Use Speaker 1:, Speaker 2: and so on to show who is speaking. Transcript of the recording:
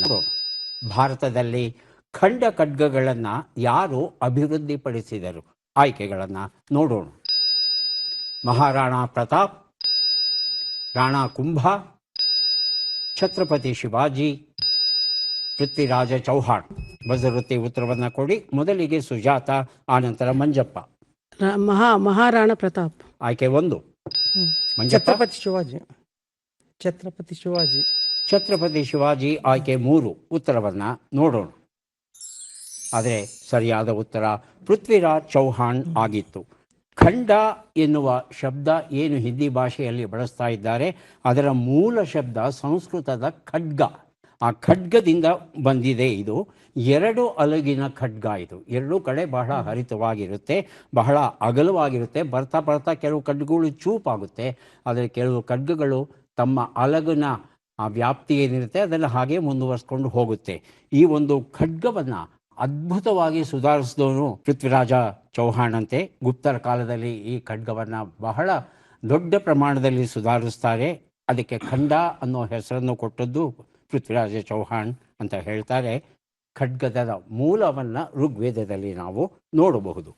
Speaker 1: ನೋಡೋಣ. ಭಾರತದಲ್ಲಿ ಖಂಡ ಖಡ್ಗಗಳನ್ನ ಯಾರು ಅಭಿವೃದ್ಧಿಪಡಿಸಿದರು? ಆಯ್ಕೆಗಳನ್ನು ನೋಡೋಣ. ಮಹಾರಾಣಾ ಪ್ರತಾಪ್ ರಾಣಾ ಕುಂಭ ಛತ್ರಪತಿ ಶಿವಾಜಿ ಪೃಥ್ವಿರಾಜ ಚೌಹಾಣ್. ಬಜರುತ್ತಿ ಉತ್ತರವನ್ನು ಕೊಡಿ. ಮೊದಲಿಗೆ ಸುಜಾತ ಆನಂತರ ಮಂಜಪ್ಪ.
Speaker 2: ಮಹಾ ಮಹಾರಾಣಾ ಪ್ರತಾಪ್.
Speaker 1: ಆಯ್ಕೆ ಒಂದು. ಮಂಜಪ್ಪ?
Speaker 3: ಛತ್ರಪತಿ ಶಿವಾಜಿ. ಛತ್ರಪತಿ ಶಿವಾಜಿ.
Speaker 1: ಛತ್ರಪತಿ ಶಿವಾಜಿ ಆಯ್ಕೆ ಮೂರು ಉತ್ತರವನ್ನು ನೋಡೋಣ. ಆದರೆ ಸರಿಯಾದ ಉತ್ತರ ಪೃಥ್ವಿರಾಜ್ ಚೌಹಾಣ್ ಆಗಿತ್ತು. ಖಂಡ ಎನ್ನುವ ಶಬ್ದ ಏನು ಹಿಂದಿ ಭಾಷೆಯಲ್ಲಿ ಬಳಸ್ತಾ ಇದ್ದಾರೆ, ಅದರ ಮೂಲ ಶಬ್ದ ಸಂಸ್ಕೃತದ ಖಡ್ಗ. ಆ ಖಡ್ಗದಿಂದ ಬಂದಿದೆ ಇದು. ಎರಡು ಅಲಗಿನ ಖಡ್ಗ ಇದು. ಎರಡೂ ಕಡೆ ಬಹಳ ಹರಿತವಾಗಿರುತ್ತೆ, ಬಹಳ ಅಗಲವಾಗಿರುತ್ತೆ, ಬರ್ತಾ ಬರ್ತಾ ಕೆಲವು ಖಡ್ಗಗಳು ಚೂಪಾಗುತ್ತೆ. ಆದರೆ ಕೆಲವು ಖಡ್ಗಗಳು ತಮ್ಮ ಅಲಗಿನ ಆ ವ್ಯಾಪ್ತಿ ಏನಿರುತ್ತೆ ಅದೆಲ್ಲ ಹಾಗೆ ಮುಂದುವರಿಸ್ಕೊಂಡು ಹೋಗುತ್ತೆ. ಈ ಒಂದು ಖಡ್ಗವನ್ನು ಅದ್ಭುತವಾಗಿ ಸುಧಾರಿಸಿದವನು ಪೃಥ್ವಿರಾಜ ಚೌಹಾಣ್ ಅಂತೆ. ಗುಪ್ತರ ಕಾಲದಲ್ಲಿ ಈ ಖಡ್ಗವನ್ನು ಬಹಳ ದೊಡ್ಡ ಪ್ರಮಾಣದಲ್ಲಿ ಸುಧಾರಿಸ್ತಾರೆ. ಅದಕ್ಕೆ ಖಂಡ ಅನ್ನೋ ಹೆಸರನ್ನು ಕೊಟ್ಟದ್ದು ಪೃಥ್ವಿರಾಜ ಚೌಹಾಣ್ ಅಂತ ಹೇಳ್ತಾರೆ. ಖಡ್ಗದ ಮೂಲವನ್ನು ಋಗ್ವೇದದಲ್ಲಿ ನಾವು ನೋಡಬಹುದು.